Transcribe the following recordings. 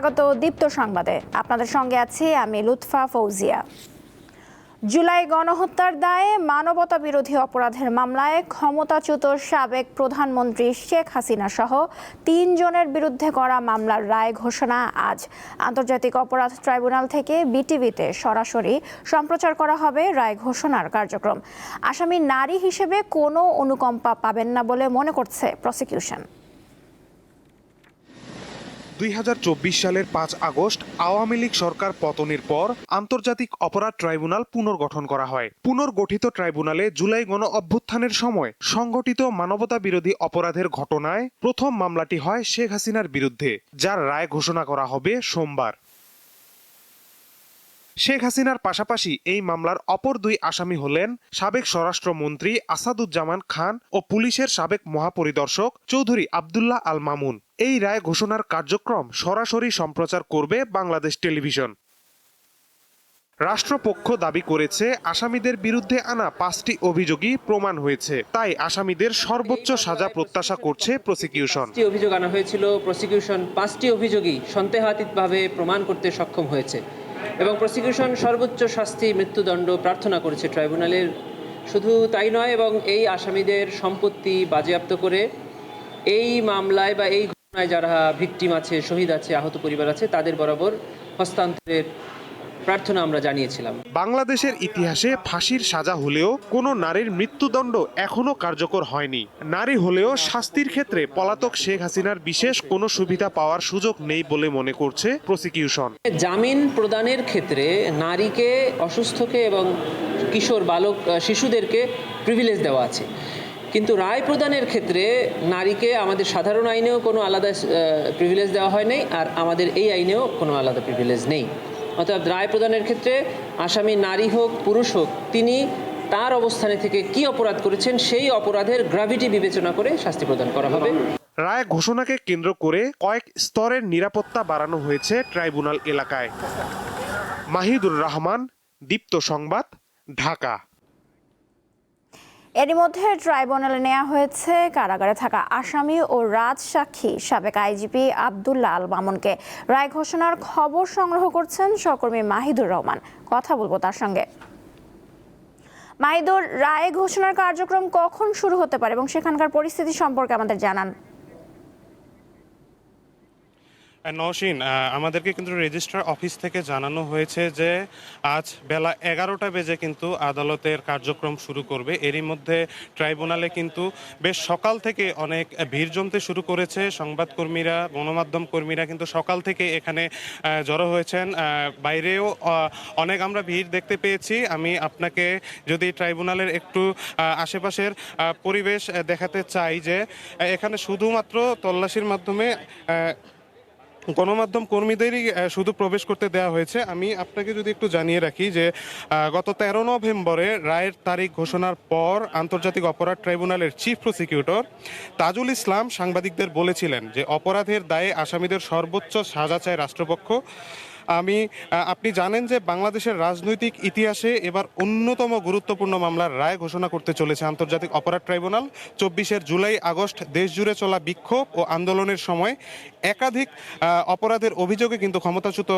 স্বাগত দীপ্ত সংবাদে। আপনাদের সঙ্গে আছি আমি লুৎফা ফৌজিয়া। জুলাই গণহত্যার দায়ে মানবতা বিরোধী অপরাধের মামলায় ক্ষমতাচ্যুত সাবেক প্রধানমন্ত্রী শেখ হাসিনা সহ তিনজনের বিরুদ্ধে করা মামলার রায় ঘোষণা আজ। আন্তর্জাতিক অপরাধ ট্রাইব্যুনাল থেকে বিটিভিতে সরাসরি সম্প্রচার করা হবে রায় ঘোষণার কার্যক্রম। আসামি নারী হিসেবে কোনো অনুকম্পা পাবেন না বলে মনে করছে প্রসিকিউশন। দুই হাজার চব্বিশ সালের পাঁচ আগস্ট আওয়ামী লীগ সরকার পতনের পর আন্তর্জাতিক অপরাধ ট্রাইব্যুনাল পুনর্গঠন করা হয়। পুনর্গঠিত ট্রাইব্যুনালে জুলাই গণ অভ্যুত্থানের সময় সংগঠিত মানবতা বিরোধী অপরাধের ঘটনায় প্রথম মামলাটি হয় শেখ হাসিনার বিরুদ্ধে, যার রায় ঘোষণা করা হবে সোমবার। শেখ হাসিনার পাশাপাশি এই মামলার অপর দুই আসামি হলেন সাবেক স্বরাষ্ট্রমন্ত্রী আসাদুজ্জামান খান ও পুলিশের সাবেক মহাপরিদর্শক চৌধুরী আবদুল্লাহ আল মামুন। এই রায় ঘোষণার কার্যক্রম সরাসরি সম্প্রচার করবে বাংলাদেশ টেলিভিশন। রাষ্ট্রপক্ষ দাবি করেছে, আসামিদের বিরুদ্ধে আনা পাঁচটি অভিযোগই প্রমাণ হয়েছে। তাই আসামিদের সর্বোচ্চ সাজা প্রত্যাশা করছে প্রসিকিউশন। অভিযোগ আনা হয়েছিল। প্রসিকিউশন পাঁচটি অভিযোগই সন্দেহাতীতভাবে প্রমাণ করতে সক্ষম হয়েছে। এবং প্রসিকিউশন সর্বোচ্চ শাস্তি, মৃত্যুদণ্ড প্রার্থনা করেছে ট্রাইব্যুনালের শুধু তাই নয়, এবং এই আসামিদের সম্পত্তি বাজেয়াপ্ত করে এই মামলায় বা এই ঘটনায় যারা ভিকটিম আছে, শহীদ আছে, আহত পরিবার আছে, তাদের বরাবর হস্তান্তরের প্রার্থনা আমরা জানিয়েছিলাম। বাংলাদেশের ইতিহাসে ফাঁসির সাজা হলেও কোনো নারীর মৃত্যুদণ্ড এখনও কার্যকর হয়নি। নারী হলেও শাস্তির ক্ষেত্রে পলাতক শেখ হাসিনার বিশেষ কোনো সুবিধা পাওয়ার সুযোগ নেই বলে মনে করছে প্রসিকিউশন। জামিন প্রদানের ক্ষেত্রে নারীকে অসুস্থকে এবং কিশোর বালক শিশুদেরকে প্রিভিলেজ দেওয়া আছে। কিন্তু রায় প্রদানের ক্ষেত্রে নারীকে আমাদের সাধারণ আইনেও কোনো আলাদা প্রিভিলেজ দেওয়া হয় নাই আর আমাদের এই আইনেও কোনো আলাদা প্রিভিলেজ নেই। অর্থাৎ রায় প্রদানের ক্ষেত্রে আসামি নারী হোক, পুরুষ হোক, তিনি তার অবস্থানে থেকে কি অপরাধ করেছেন সেই অপরাধের গ্রাভিটি বিবেচনা করে শাস্তি প্রদান করা হবে। রায় ঘোষণাকে কেন্দ্র করে কয়েক স্তরের নিরাপত্তা বাড়ানো হয়েছে ট্রাইব্যুনাল এলাকায়। মাহিদুর রহমান, দীপ্ত সংবাদ, ঢাকা। এরই মধ্যে ট্রাইব্যুনালে নেওয়া হয়েছে কারাগারে থাকা আসামি ও রাজসাক্ষী সাবেক আইজিপি আবদুল্লাহ আল মামুনকে। রায় ঘোষণার খবর সংগ্রহ করছেন সহকর্মী মাহিদুর রহমান। কথা বলব তার সঙ্গে। মাহিদুর, রায় ঘোষণার কার্যক্রম কখন শুরু হতে পারে এবং সেখানকার পরিস্থিতি সম্পর্কে আমাদের জানান। নওশিন আমাদেরকে কিন্তু রেজিস্ট্রার অফিস থেকে জানানো হয়েছে যে আজ বেলা এগারোটা বেজে কিন্তু আদালতের কার্যক্রম শুরু করবে। এরই মধ্যে ট্রাইব্যুনালে কিন্তু বেশ সকাল থেকে অনেক ভিড় জমতে শুরু করেছে। সংবাদকর্মীরা, গণমাধ্যম কর্মীরা কিন্তু সকাল থেকে এখানে জড়ো হয়েছেন। বাইরেও অনেক আমরা ভিড় দেখতে পেয়েছি। আমি আপনাকে যদি ট্রাইব্যুনালের একটু আশেপাশের পরিবেশ দেখাতে চাই যে, এখানে শুধুমাত্র তল্লাশির মাধ্যমে গণমাধ্যম কর্মীদেরই শুধু প্রবেশ করতে দেওয়া হয়েছে। আমি আপনাকে যদি একটু জানিয়ে রাখি যে গত তেরো নভেম্বরে রায়ের তারিখ ঘোষণার পর আন্তর্জাতিক অপরাধ ট্রাইব্যুনালের চিফ প্রসিকিউটর তাজুল ইসলাম সাংবাদিকদের বলেছিলেন যে, অপরাধের দায়ে আসামিদের সর্বোচ্চ সাজা চায় রাষ্ট্রপক্ষ। আমি আপনি জানেন যে বাংলাদেশের রাজনৈতিক ইতিহাসে এবার অন্যতম গুরুত্বপূর্ণ মামলার রায় ঘোষণা করতে চলেছে আন্তর্জাতিক অপরাধ ট্রাইব্যুনাল। চব্বিশের জুলাই আগস্ট দেশজুড়ে চলা বিক্ষোভ ও আন্দোলনের সময় একাধিক অপরাধের অভিযোগে কিন্তু ক্ষমতাচ্যুত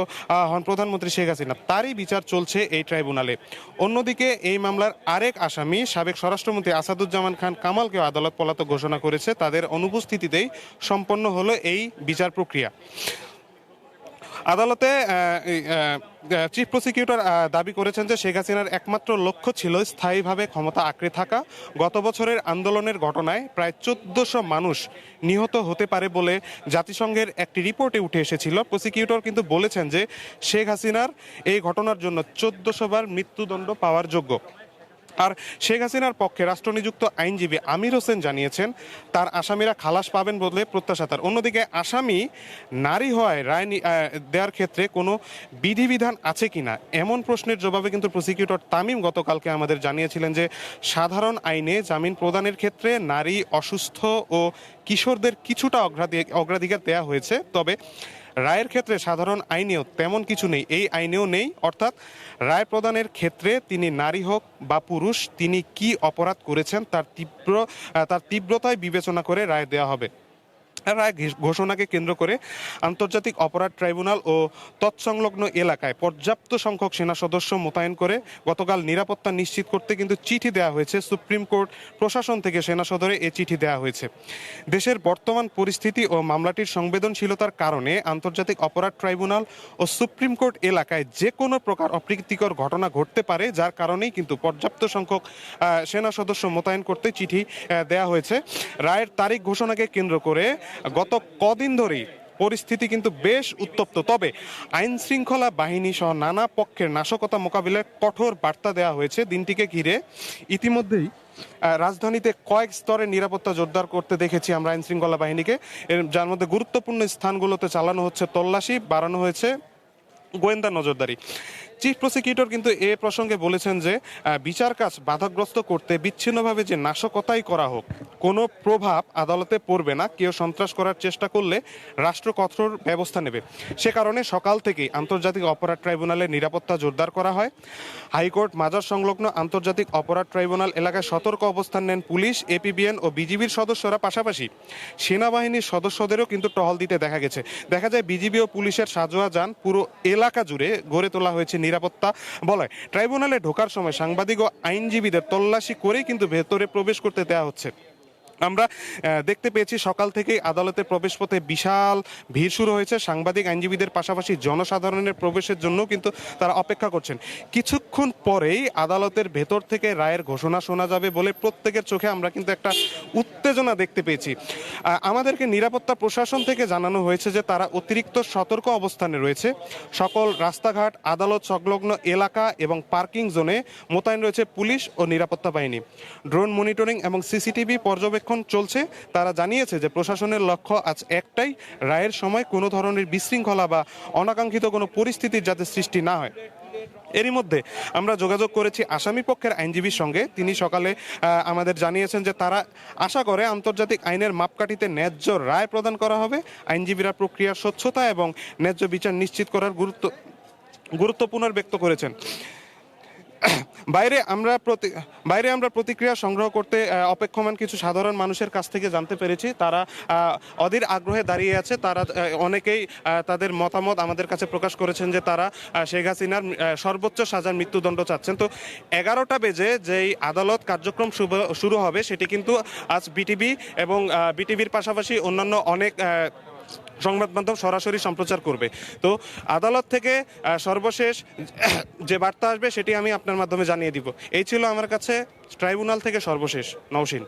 হন প্রধানমন্ত্রী শেখ হাসিনা। তারই বিচার চলছে এই ট্রাইব্যুনালে। অন্যদিকে এই মামলার আরেক আসামি, সাবেক স্বরাষ্ট্রমন্ত্রী আসাদুজ্জামান খান কামালকে আদালত পলাতক ঘোষণা করেছে। তাদের অনুপস্থিতিতেই সম্পন্ন হলো এই বিচার প্রক্রিয়া। আদালতে চিফ প্রসিকিউটর দাবি করেছেন যে শেখ হাসিনার একমাত্র লক্ষ্য ছিল স্থায়ীভাবে ক্ষমতা আঁকড়ে থাকা। গত বছরের আন্দোলনের ঘটনায় প্রায় চোদ্দশো মানুষ নিহত হতে পারে বলে জাতিসংঘের একটি রিপোর্টে উঠে এসেছিল। প্রসিকিউটর কিন্তু বলেছেন যে শেখ হাসিনার এই ঘটনার জন্য চোদ্দশো বার মৃত্যুদণ্ড পাওয়ার যোগ্য। আর শেখ হাসিনার পক্ষে রাষ্ট্রনিযুক্ত আইনজীবী আমির হোসেন জানিয়েছেন, তার আসামিরা খালাস পাবেন বলে প্রত্যাশা তার। অন্যদিকে আসামি নারী হওয়ায় রায় নি- দেওয়ার ক্ষেত্রে কোনো বিধিবিধান আছে কিনা এমন প্রশ্নের জবাবে কিন্তু প্রসিকিউটর তামিম গতকালকে আমাদের জানিয়েছিলেন যে, সাধারণ আইনে জামিন প্রদানের ক্ষেত্রে নারী অসুস্থ ও কিশোরদের কিছুটা অগ্রাধিকার দেওয়া হয়েছে। তবে রায়ের ক্ষেত্রে সাধারণ আইনেও তেমন কিছু নেই। এই আইনেও নেই, অর্থাৎ রায় প্রদানের ক্ষেত্রে তিনি নারী হোক বা পুরুষ, তিনি কি অপরাধ করেছেন তার তীব্র তার তীব্রতায় বিবেচনা করে রায় দেওয়া হবে। রায় ঘোষণাকে কেন্দ্র করে আন্তর্জাতিক অপরাধ ট্রাইব্যুনাল ও তৎসংলগ্ন এলাকায় পর্যাপ্ত সংখ্যক সেনা সদস্য মোতায়েন করে গতকাল নিরাপত্তা নিশ্চিত করতে কিন্তু চিঠি দেওয়া হয়েছে। সুপ্রিম কোর্ট প্রশাসন থেকে সেনা সদরে এ চিঠি দেওয়া হয়েছে। দেশের বর্তমান পরিস্থিতি ও মামলাটির সংবেদনশীলতার কারণে আন্তর্জাতিক অপরাধ ট্রাইব্যুনাল ও সুপ্রিম কোর্ট এলাকায় যে কোনো প্রকার অপ্রীতিকর ঘটনা ঘটতে পারে, যার কারণেই কিন্তু পর্যাপ্ত সংখ্যক সেনা সদস্য মোতায়েন করতে চিঠি দেওয়া হয়েছে। রায়ের তারিখ ঘোষণাকে কেন্দ্র করে গত কদিন ধরেই পরিস্থিতি কিন্তু বেশ উত্তপ্ত। তবে আইন শৃঙ্খলা বাহিনী সহ নানা পক্ষের নাশকতা মোকাবিলায় কঠোর বার্তা দেওয়া হয়েছে। দিনটিকে ঘিরে ইতিমধ্যেই রাজধানীতে কয়েক স্তরে নিরাপত্তা জোরদার করতে দেখেছি আমরা আইন শৃঙ্খলা বাহিনীকে। এর, যার মধ্যে গুরুত্বপূর্ণ স্থানগুলোতে চালানো হচ্ছে তল্লাশি, বাড়ানো হয়েছে গোয়েন্দা নজরদারি। চিফ প্রসিকিউটর কিন্তু এ প্রসঙ্গে বলেছেন যে বিচার কাজ বাধাগ্রস্ত করতে বিচ্ছিন্নভাবে যে নাশকতাই করা হোক, কোনো প্রভাব আদালতে পড়বে না। কেউ সন্ত্রাস করার চেষ্টা করলে রাষ্ট্র কঠোর ব্যবস্থা নেবে। সে কারণে সকাল থেকেই আন্তর্জাতিক অপরাধ ট্রাইব্যুনালের নিরাপত্তা জোরদার করা হয়। হাইকোর্ট, মাজার সংলগ্ন আন্তর্জাতিক অপরাধ ট্রাইব্যুনাল এলাকায় সতর্ক অবস্থান নেন পুলিশ, এপিবিএন ও বিজিবির সদস্যরা পাশাপাশি। সেনাবাহিনীর সদস্যদেরও কিন্তু টহল দিতে দেখা গেছে। দেখা যায় বিজিবি ও পুলিশের সাজোয়া যান। পুরো এলাকা জুড়ে গড়ে তোলা হয়েছে নিরাপত্তা বলয় ট্রাইব্যুনালে ঢোকার সময় সাংবাদিক ও আইনজীবীদের তল্লাশি করেই কিন্তু ভেতরে প্রবেশ করতে দেওয়া হচ্ছে। আমরা দেখতে পেয়েছি সকাল থেকেই আদালতের প্রবেশপথে বিশাল ভিড় শুরু হয়েছে। সাংবাদিক, আইনজীবীদের পাশাপাশি জনসাধারণের প্রবেশের জন্য কিন্তু তারা অপেক্ষা করছেন। কিছুক্ষণ পরেই আদালতের ভেতর থেকে রায়ের ঘোষণা শোনা যাবে বলে প্রত্যেকের চোখে আমরা কিন্তু একটা উত্তেজনা দেখতে পেয়েছি। আমাদেরকে নিরাপত্তা প্রশাসন থেকে জানানো হয়েছে যে তারা অতিরিক্ত সতর্ক অবস্থানে রয়েছে। সকল রাস্তাঘাট, আদালত সংলগ্ন এলাকা এবং পার্কিং জোনে মোতায়েন রয়েছে পুলিশ ও নিরাপত্তা বাহিনী। ড্রোন মনিটরিং এবং সিসিটিভি পর্যবেক্ষণ চলছে। তারা জানিয়েছে যে প্রশাসনের লক্ষ্য আজ একটাই, রায়ের সময় কোনো ধরনের বিশৃঙ্খলা বা অনাকাঙ্ক্ষিত কোনো পরিস্থিতির যাতে সৃষ্টি না হয়। এরই মধ্যে আমরা যোগাযোগ করেছি আসামি পক্ষের আইনজীবীর সঙ্গে। তিনি সকালে আমাদের জানিয়েছেন যে তারা আশা করে আন্তর্জাতিক আইনের মাপকাঠিতে ন্যায্য রায় প্রদান করা হবে। আইনজীবীরা প্রক্রিয়ার স্বচ্ছতা এবং ন্যায্য বিচার নিশ্চিত করার গুরুত্ব গুরুত্ব পুনর্ব্যক্ত করেছেন। বাইরে আমরা প্রতি, বাইরে আমরা প্রতিক্রিয়া সংগ্রহ করতে অপেক্ষমান কিছু সাধারণ মানুষের কাছ থেকে জানতে পেরেছি। তারা অধীর আগ্রহে দাঁড়িয়ে আছে। তারা অনেকেই তাদের মতামত আমাদের কাছে প্রকাশ করেছেন যে তারা শেখ হাসিনার সর্বোচ্চ সাজার মৃত্যুদণ্ড চাচ্ছেন। তো এগারোটা বেজে যেই আদালত কার্যক্রম শুরু হবে, সেটি কিন্তু আজ বিটিভি এবং বিটিভির পাশাপাশি অন্যান্য অনেক সংবাদ মাধ্যম সরাসরি সম্প্রচার করবে। তো আদালত থেকে সর্বশেষ যে বার্তা আসবে সেটি আমি আপনার মাধ্যমে জানিয়ে দিব। এই ছিল আমার কাছে ট্রাইব্যুনাল থেকে সর্বশেষ। নওশিন।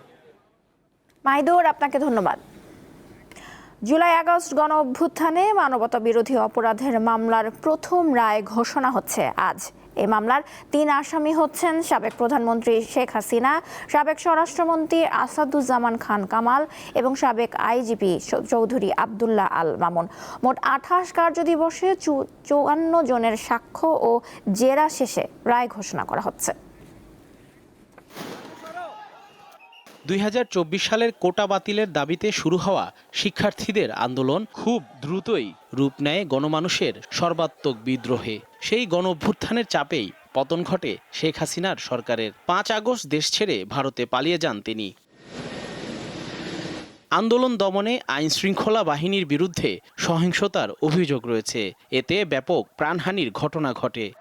মাহিদুর, আপনাকে ধন্যবাদ। জুলাই আগস্ট গণ অভ্যুত্থানে মানবতা বিরোধী অপরাধের মামলার প্রথম রায় ঘোষণা হচ্ছে আজ। এই মামলার তিন আসামি হচ্ছেন সাবেক প্রধানমন্ত্রী শেখ হাসিনা, সাবেক স্বরাষ্ট্রমন্ত্রী আসাদুজ্জামান খান কামাল এবং সাবেক আইজিপি চৌধুরী আবদুল্লাহ আল মামুন। মোট আঠাশ কার্যদিবসে চুয়ান্ন জনের সাক্ষ্য ও জেরা শেষে রায় ঘোষণা করা হচ্ছে। দুই হাজার চব্বিশ সালের কোটা বাতিলের দাবিতে শুরু হওয়া শিক্ষার্থীদের আন্দোলন খুব দ্রুতই রূপ নেয় গণমানুষের সর্বাত্মক বিদ্রোহে। সেই গণ অভ্যুত্থানের চাপেই পতন ঘটে শেখ হাসিনার সরকারের। পাঁচ আগস্ট দেশ ছেড়ে ভারতে পালিয়ে যান তিনি। আন্দোলন দমনে আইন শৃঙ্খলা বাহিনীর বিরুদ্ধে সহিংসতার অভিযোগ রয়েছে। এতে ব্যাপক প্রাণহানির ঘটনা ঘটে।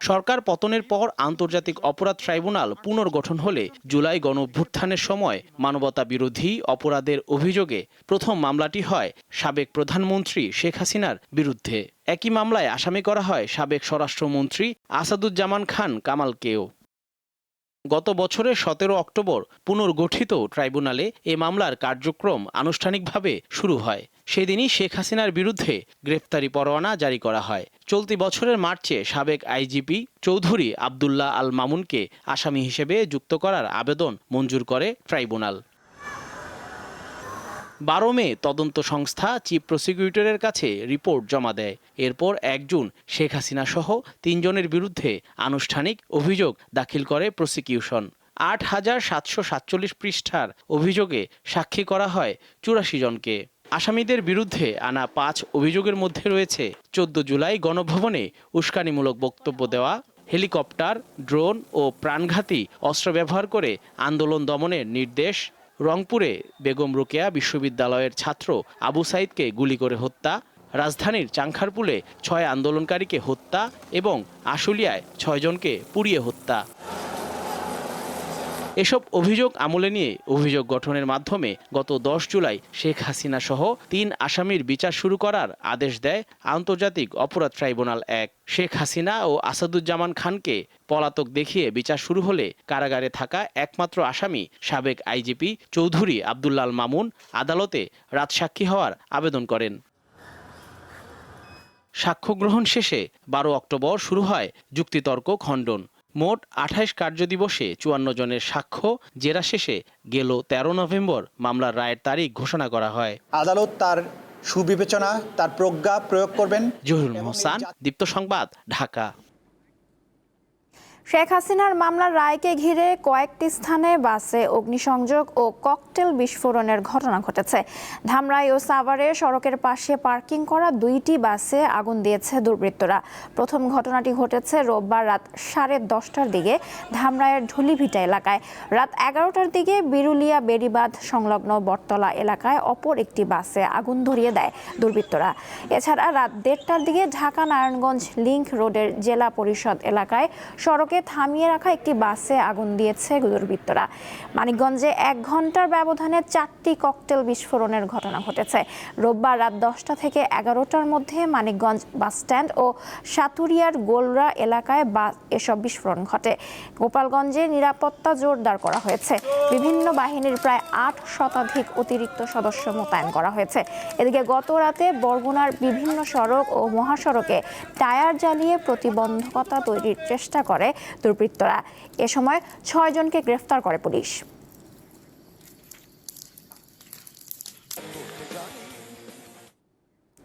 সরকার পতনের পর আন্তর্জাতিক অপরাধ ট্রাইব্যুনাল পুনর্গঠন হলে জুলাই গণঅভ্যুত্থানের সময় মানবতা বিরোধী অপরাধের অভিযোগে প্রথম মামলাটি হয় সাবেক প্রধানমন্ত্রী শেখ হাসিনার বিরুদ্ধে। একই মামলায় আসামি করা হয় সাবেক স্বরাষ্ট্রমন্ত্রী আসাদুজ্জামান খান কামালকেও। গত বছরের সতেরো অক্টোবর পুনর্গঠিত ট্রাইব্যুনালে এ মামলার কার্যক্রম আনুষ্ঠানিকভাবে শুরু হয়। সেদিনই শেখ হাসিনার বিরুদ্ধে গ্রেফতারি পরোয়ানা জারি করা হয়। চলতি বছরের মার্চে সাবেক আইজিপি চৌধুরী আবদুল্লাহ আল মামুনকে আসামি হিসেবে যুক্ত করার আবেদন মঞ্জুর করে ট্রাইব্যুনাল। বারো মে তদন্ত সংস্থা চিফ প্রসিকিউটরের কাছে রিপোর্ট জমা দেয়। এরপর এক জুন শেখ হাসিনা সহ তিনজনের বিরুদ্ধে আনুষ্ঠানিক অভিযোগ দাখিল করে প্রসিকিউশন। আট হাজার সাতশো সাতচল্লিশ পৃষ্ঠার অভিযোগে সাক্ষী করা হয় চুরাশি জনকে। আসামিদের বিরুদ্ধে আনা পাঁচ অভিযোগের মধ্যে রয়েছে চোদ্দ জুলাই গণভবনে উস্কানিমূলক বক্তব্য দেওয়া, হেলিকপ্টার, ড্রোন ও প্রাণঘাতী অস্ত্র ব্যবহার করে আন্দোলন দমনের নির্দেশ, রংপুরে বেগম রোকেয়া বিশ্ববিদ্যালয়ের ছাত্র আবু সাইদকে গুলি করে হত্যা, রাজধানীর চাংখারপুলে ছয় আন্দোলনকারীকে হত্যা এবং আশুলিয়ায় ছয়জনকে পুড়িয়ে হত্যা। এসব অভিযোগ আমলে নিয়ে অভিযোগ গঠনের মাধ্যমে গত দশ জুলাই শেখ হাসিনা সহ তিন আসামির বিচার শুরু করার আদেশ দেয় আন্তর্জাতিক অপরাধ ট্রাইব্যুনাল এক। শেখ হাসিনা ও আসাদুজ্জামান খানকে পলাতক দেখিয়ে বিচার শুরু হলে কারাগারে থাকা একমাত্র আসামি সাবেক আইজিপি চৌধুরী আবদুল্লাল মামুন আদালতে রাজসাক্ষী হওয়ার আবেদন করেন। সাক্ষ্য গ্রহণ শেষে বারো অক্টোবর শুরু হয় যুক্তিতর্ক খণ্ডন। মোট আঠাশ কার্যদিবসে চুয়ান্ন জনের সাক্ষ্য। জেরা শেষে গেল তেরো নভেম্বর মামলার রায়ের তারিখ ঘোষণা করা হয়। আদালত তার সুবিবেচনা তার প্রজ্ঞা প্রয়োগ করবেন। জহুরুল মোহসান দীপ্ত সংবাদ ঢাকা। শেখ হাসিনার মামলার রায়কে ঘিরে কয়েকটি স্থানে বাসে অগ্নিসংযোগ ও ককটেল বিস্ফোরণের ঘটনা ঘটেছে। ধামরাই ও সাভারে সড়কের পাশে পার্কিং করা দুইটি বাসে আগুন দিয়েছে দুর্বৃত্তরা। প্রথম ঘটনাটি ঘটেছে রোববার রাত সাড়ে দশটার দিকে ধামরাইয়ের ঢুলিভিটা এলাকায়। রাত এগারোটার দিকে বিরুলিয়া বেড়িবাঁধ সংলগ্ন বটতলা এলাকায় অপর একটি বাসে আগুন ধরিয়ে দেয় দুর্বৃত্তরা। এছাড়া রাত দেড়টার দিকে ঢাকা নারায়ণগঞ্জ লিংক রোডের জেলা পরিষদ এলাকায় সড়কে থামিয়ে রাখা একটি বাসে আগুন দিয়েছে দুর্বৃত্তরা মানিকগঞ্জে এক ঘণ্টার ব্যবধানে চারটি ককটেল বিস্ফোরণের ঘটনা ঘটেছে। রোববার রাত দশটা থেকে এগারোটার মধ্যে মানিকগঞ্জ বাস স্ট্যান্ড ও সাতুরিয়ার গোলরা এলাকায় বাস এসব বিস্ফোরণ ঘটে। গোপালগঞ্জে নিরাপত্তা জোরদার করা হয়েছে। বিভিন্ন বাহিনীর প্রায় আট শতাধিক অতিরিক্ত সদস্য মোতায়েন করা হয়েছে। এদিকে গত রাতে বরগুনার বিভিন্ন সড়ক ও মহাসড়কে টায়ার জ্বালিয়ে প্রতিবন্ধকতা তৈরির চেষ্টা করে দুর্বৃত্তরা। এ সময় ছয়জনকে গ্রেফতার করে পুলিশ।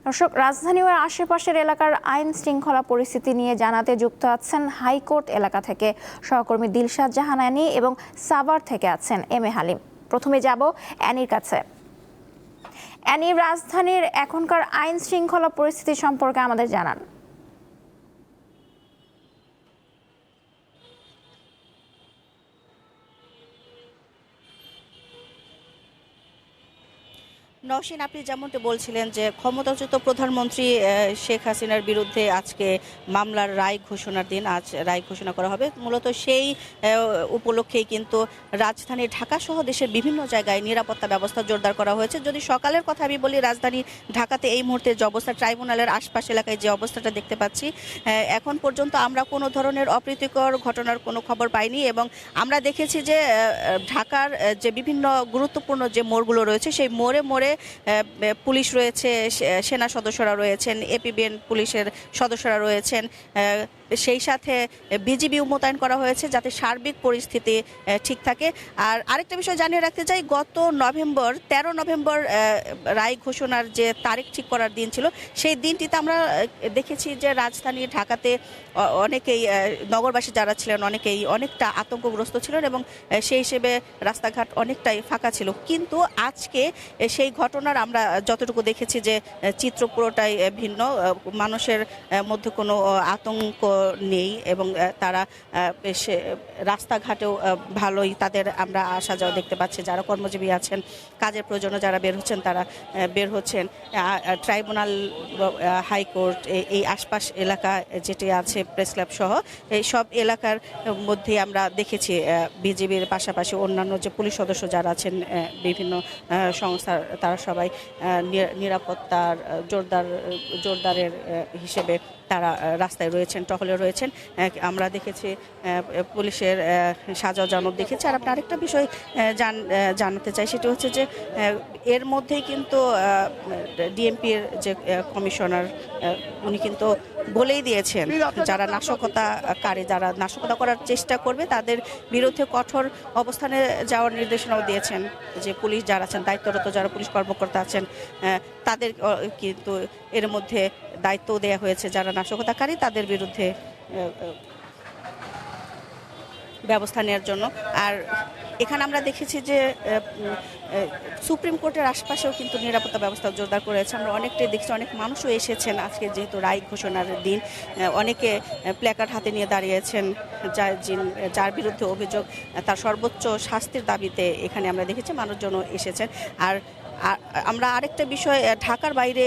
দর্শক, রাজধানী ও আশেপাশের এলাকার আইন শৃঙ্খলা পরিস্থিতি নিয়ে জানাতে যুক্ত আছেন হাইকোর্ট এলাকা থেকে সহকর্মী দিলশাদ জাহান অ্যানি এবং সাভার থেকে আছেন এম এ হালিম। প্রথমে যাব অ্যানির কাছে। অ্যানি, রাজধানীর এখনকার আইন শৃঙ্খলা পরিস্থিতি সম্পর্কে আমাদের জানান। নওশিন আপনি যেমনটি বলছিলেন যে ক্ষমতাচ্যুত প্রধানমন্ত্রী শেখ হাসিনার বিরুদ্ধে আজকে মামলার রায় ঘোষণার দিন আজ রায় ঘোষণা করা হবে। মূলত সেই উপলক্ষেই কিন্তু রাজধানী ঢাকা সহ দেশের বিভিন্ন জায়গায় নিরাপত্তা ব্যবস্থা জোরদার করা হয়েছে। যদি সকালের কথা আমি বলি, রাজধানী ঢাকাতে এই মুহূর্তে যে অবস্থা, ট্রাইব্যুনালের আশপাশ এলাকায় যে অবস্থাটা দেখতে পাচ্ছি এখন পর্যন্ত আমরা কোনো ধরনের অপ্রীতিকর ঘটনার কোনো খবর পাইনি এবং আমরা দেখেছি যে ঢাকার যে বিভিন্ন গুরুত্বপূর্ণ যে মোড়গুলো রয়েছে, সেই মোড়ে মোড়ে পুলিশ রয়েছে সেনা সদস্যরা রয়েছেন, এপিবিএন পুলিশের সদস্যরা রয়েছেন সেই সাথে বিজিবিও মোতায়েন করা হয়েছে যাতে সার্বিক পরিস্থিতি ঠিক থাকে। আর আরেকটা বিষয় জানিয়ে রাখতে চাই, গত নভেম্বর, তেরো নভেম্বর রায় ঘোষণার যে তারিখ ঠিক করার দিন ছিল, সেই দিনটিতে আমরা দেখেছি যে রাজধানী ঢাকাতে অনেকেই নগরবাসী যারা ছিলেন অনেকেই অনেকটা আতঙ্কগ্রস্ত ছিলেন এবং সেই হিসেবে রাস্তাঘাট অনেকটাই ফাঁকা ছিল। কিন্তু আজকে সেই ঘটনার আমরা যতটুকু দেখেছি যে চিত্র পুরোটাই ভিন্ন মানুষের মধ্যে কোনো আতঙ্ক নেই এবং তারা বেশ রাস্তাঘাটেও ভালোই তাদের আমরা আসা যাওয়া দেখতে পাচ্ছি। যারা কর্মজীবী আছেন, কাজের প্রয়োজনে যারা বের হচ্ছেন, তারা বের হচ্ছেন। ট্রাইব্যুনাল হাইকোর্ট এই- আশপাশ এলাকা যেটি আছে, প্রেস ক্লাব সহ, এই সব এলাকার মধ্যে আমরা দেখেছি বিজিবির পাশাপাশি অন্যান্য যে পুলিশ সদস্য যারা আছেন বিভিন্ন সংস্থার তারা সবাই নিরা- নিরাপত্তার জোরদার জোরদারের হিসেবে তারা রাস্তায় রয়েছেন, টহলে রয়েছেন। আমরা দেখেছি পুলিশের সাজা জানত দেখেছি। আর আপনি আরেকটা বিষয় জান জানাতে চাই, সেটি হচ্ছে যে এর মধ্যেই কিন্তু ডিএমপির যে কমিশনার উনি কিন্তু বলেই দিয়েছেন, যারা নাশকতাকারী, যারা নাশকতা করার চেষ্টা করবে, তাদের বিরুদ্ধে কঠোর অবস্থানে যাওয়ার নির্দেশনাও দিয়েছেন যে, পুলিশ যারা আছেন, দায়িত্বরত যারা পুলিশ কর্মকর্তা আছেন তাদের কিন্তু এর মধ্যে দায়িত্ব দেয়া হয়েছে যারা নাশকতাকারী, তাদের বিরুদ্ধে ব্যবস্থা নেওয়ার জন্য। আর এখানে আমরা দেখেছি যে সুপ্রিম কোর্টের আশপাশেও কিন্তু নিরাপত্তা ব্যবস্থা জোরদার করেছে। আমরা অনেকটাই দেখছি, অনেক মানুষও এসেছেন আজকে যেহেতু রায় ঘোষণার দিন। অনেকে প্ল্যাকার্ড হাতে নিয়ে দাঁড়িয়েছেন, যার যার বিরুদ্ধে অভিযোগ তার সর্বোচ্চ শাস্তির দাবিতে এখানে আমরা দেখেছি মানুষজনও এসেছেন। আর আমরা আরেকটা বিষয় ঢাকার বাইরে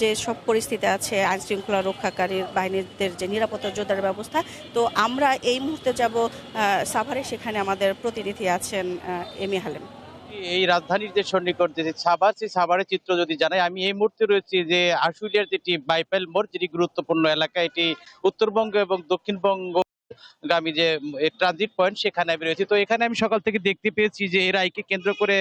যে সব পরিস্থিতি আছে আইন শৃঙ্খলা রক্ষাকারী বাহিনীদের যে নিরাপত্তা জোরদার ব্যবস্থা, তো আমরা এই মুহূর্তে যাব সাভারে। সেখানে আমাদের প্রতিনিধি আছেন এমি হালেম। এই রাজধানীর যে সন্নিকট যে সাভার, সেই সাভারের চিত্র যদি জানাই, আমি এই মুহূর্তে রয়েছি যে আশুলিয়ার যেটি বাইপাইল মোড়, যেটি গুরুত্বপূর্ণ এলাকা, এটি উত্তরবঙ্গ এবং দক্ষিণবঙ্গ গামী যে ট্রানজিট পয়েন্ট সেখানে আমি রয়েছি। তো এখানে আমি সকাল থেকে দেখতে পেয়েছি যে এই রায়কে কেন্দ্র করে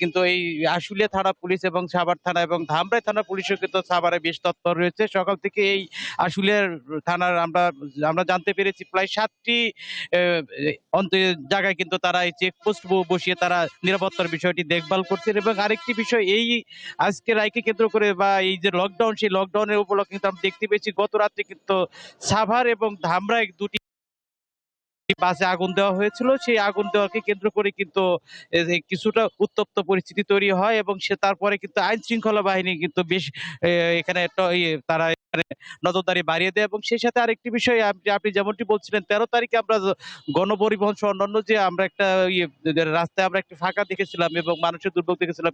কিন্তু এই আশুলিয়া থানা পুলিশ এবং সাভার থানা এবং ধামরাই থানা পুলিশও কিন্তু সাভারে বেশ তৎপর রয়েছে। সকাল থেকে এই আশুলিয়ার থানার আমরা আমরা জানতে পেরেছি প্রায় সাতটি অন্ত, জায়গায় কিন্তু তারা এই চেকপোস্ট বসিয়ে তারা নিরাপত্তার বিষয়টি দেখভাল করছেন এবং আরেকটি বিষয়, এই আজকে রায়কে কেন্দ্র করে বা এই যে লকডাউন সেই লকডাউনের উপলক্ষে কিন্তু আমরা দেখতে পেয়েছি গত রাত্রে কিন্তু সাভার এবং ধামরাই দুটি বাসে আগুন দেওয়া হয়েছিল। সেই আগুন দেওয়াকে কেন্দ্র করে কিন্তু কিছুটা উত্তপ্ত পরিস্থিতি তৈরি হয় এবং সে তারপরে কিন্তু আইন শৃঙ্খলা বাহিনী কিন্তু বেশ এখানে ট- ইয়ে, তারা নজরদারি বাড়িয়ে দেয় এবং সেই সাথে আরেকটি বিষয় আপনি যেমনটি বলছিলেন, তেরো তারিখে আমরা গণপরিবহন সহ অন্যান্য যে আমরা একটা ইয়ে রাস্তায় আমরা ফাঁকা দেখেছিলাম এবং মানুষের দুর্ভোগ দেখেছিলাম,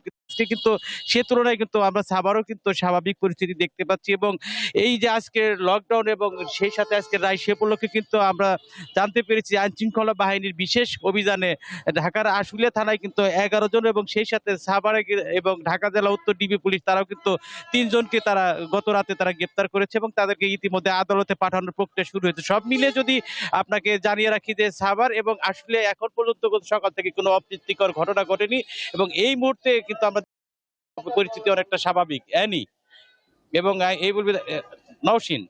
কিন্তু সে তুলনায় কিন্তু আমরা কিন্তু স্বাভাবিক পরিস্থিতি দেখতে পাচ্ছি এবং এই যে আজকে লকডাউন এবং সেই সাথে আজকে রায় সে উপলক্ষে কিন্তু আমরা জানতে পেরেছি আইন শৃঙ্খলা বাহিনীর বিশেষ অভিযানে ঢাকার আশুলিয়া থানায় কিন্তু এগারো জন এবং সেই সাথে সাভারে এবং ঢাকা জেলা উত্তর ডিবি পুলিশ তারাও কিন্তু তিনজনকে তারা গত রাতে তারা গ্রেপ্তার করেছে এবং তাদেরকে ইতিমধ্যে আদালতে পাঠানোর প্রক্রিয়া শুরু হয়েছে। সব মিলে যদি আপনাকে জানিয়ে রাখি যে সাভার এবং আশুলিয়া এখন পর্যন্ত সকাল থেকে কোনো অপ্রীতিকর ঘটনা ঘটেনি এবং এই মুহূর্তে কিন্তু আমরা পরিস্থিতি অনেকটা স্বাভাবিক। অ্যানি এবং এই বলবে নওশিন।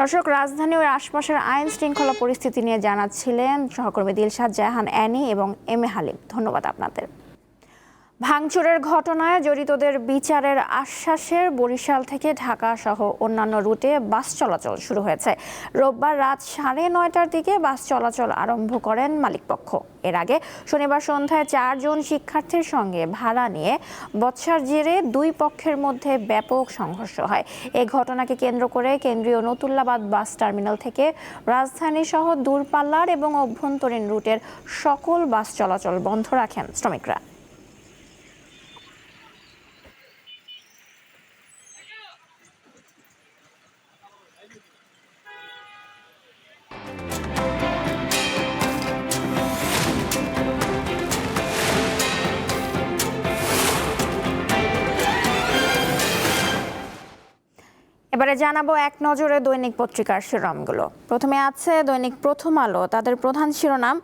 দর্শক, রাজধানী ও আশপাশের আইন শৃঙ্খলা পরিস্থিতি নিয়ে জানাচ্ছিলেন সহকর্মী দিলশাদ জাহান, অ্যানি এবং এম এ হালিম। ধন্যবাদ আপনাদের। ভাঙচুরের ঘটনায় জড়িতদের বিচারের আশ্বাসের বরিশাল থেকে ঢাকা সহ অন্যান্য রুটে বাস চলাচল শুরু হয়েছে। রোববার রাত সাড়ে নয়টার দিকে বাস চলাচল আরম্ভ করেন মালিকপক্ষ। এর আগে শনিবার সন্ধ্যায় চারজন শিক্ষার্থীর সঙ্গে ভাড়া নিয়ে বৎসার জেরে দুই পক্ষের মধ্যে ব্যাপক সংঘর্ষ হয়। এই ঘটনাকে কেন্দ্র করে কেন্দ্রীয় নতুল্লাবাদ বাস টার্মিনাল থেকে রাজধানী সহ দূরপাল্লার এবং অভ্যন্তরীণ রুটের সকল বাস চলাচল বন্ধ রাখেন শ্রমিকরা। এবারে জানাব এক নজরে দৈনিক পত্রিকার শিরোনামগুলো। প্রথমে আছে দৈনিক প্রথম আলো। তাদের প্রধান শিরোনাম,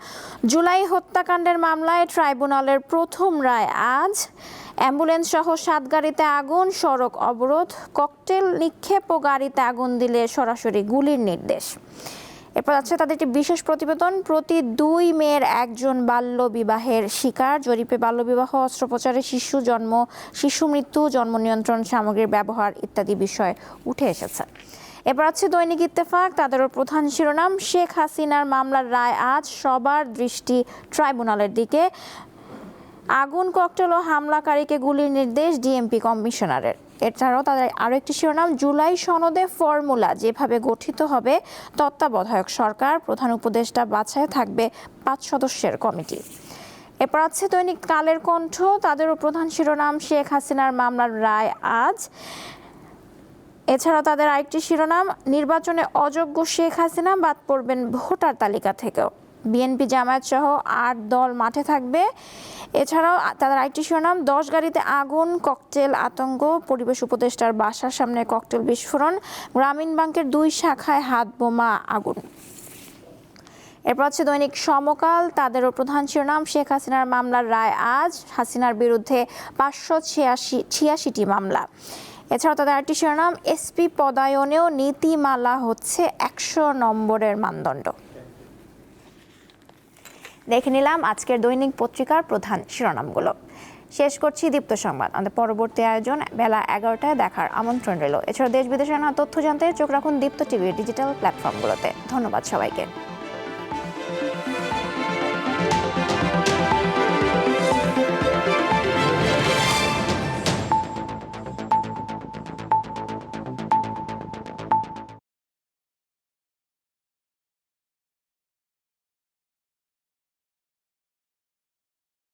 জুলাই হত্যাকাণ্ডের মামলায় ট্রাইব্যুনালের প্রথম রায় আজ। অ্যাম্বুলেন্স সহ সাত গাড়িতে আগুন, সড়ক অবরোধ, ককটেল নিক্ষেপ ও গাড়িতে আগুন দিলে সরাসরি গুলির নির্দেশ। এরপর আছে তাদের একটি বিশেষ প্রতিবেদন। প্রতি দুই মেয়ের একজন বাল্য বিবাহের শিকার। জরিপে বাল্যবিবাহ, অস্ত্রোপচারে শিশু জন্ম, শিশু মৃত্যু, জন্ম নিয়ন্ত্রণ, সামগ্রীর ব্যবহার ইত্যাদি বিষয় উঠে এসেছে। এবার আছে দৈনিক ইত্তেফাক তাদেরও প্রধান শিরোনাম, শেখ হাসিনার মামলার রায় আজ সবার দৃষ্টি ট্রাইব্যুনালের দিকে। আগুন, ককটেল ও হামলাকারীকে গুলির নির্দেশ ডিএমপি কমিশনারের। এছাড়াও তাদের আরও একটি শিরোনাম, জুলাই সনদে ফর্মুলা যেভাবে গঠিত হবে, তত্ত্বাবধায়ক সরকার, প্রধান উপদেষ্টা বাছাই থাকবে পাঁচ সদস্যের কমিটি। এরপর আছে দৈনিক কালের কণ্ঠ, তাদেরও প্রধান শিরোনাম শেখ হাসিনার মামলার রায় আজ। এছাড়াও তাদের আরেকটি শিরোনাম, নির্বাচনে অযোগ্য শেখ হাসিনা, বাদ পড়বেন ভোটার তালিকা থেকেও। বিএনপি জামায়াত সহ আট দল মাঠে থাকবে। এছাড়াও তাদের আরেকটি শিরোনাম, দশ গাড়িতে আগুন, ককটেল, আতঙ্ক, পরিবেশ উপদেষ্টার বাসার সামনে ককটেল বিস্ফোরণ, গ্রামীণ ব্যাংকের দুই শাখায় হাত বোমা আগুন। এরপর হচ্ছে দৈনিক সমকাল, তাদেরও প্রধান শিরোনাম, শেখ হাসিনার মামলার রায় আজ, হাসিনার বিরুদ্ধে পাঁচশো ছিয়াশি, ছিয়াশিটি মামলা। এছাড়াও তাদের আরেকটি শিরোনাম, এসপি পদায়নেও নীতিমালা হচ্ছে একশো নম্বরের মানদণ্ড। দেখে নিলাম আজকের দৈনিক পত্রিকার প্রধান শিরোনামগুলো। শেষ করছি দীপ্ত সংবাদ। আমাদের পরবর্তী আয়োজন বেলা এগারোটায় দেখার আমন্ত্রণ রইল। এছাড়া দেশ বিদেশের তথ্য জানতে চোখ রাখুন দীপ্ত টিভির ডিজিটাল প্ল্যাটফর্মগুলোতে। ধন্যবাদ সবাইকে।